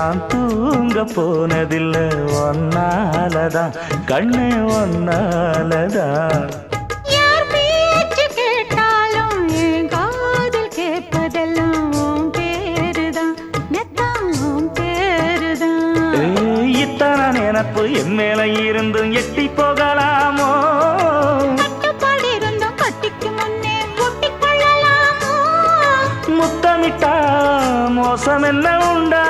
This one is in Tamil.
தூங்க போனதில்ல ஒன்னாலதான். கண்ணு ஒன்னாலதான். இத்தனை நினப்பு என் மேல இருந்தும் எட்டி போகலாமோ? முத்தமிட்டா மோசம் என்ன உண்டாகும்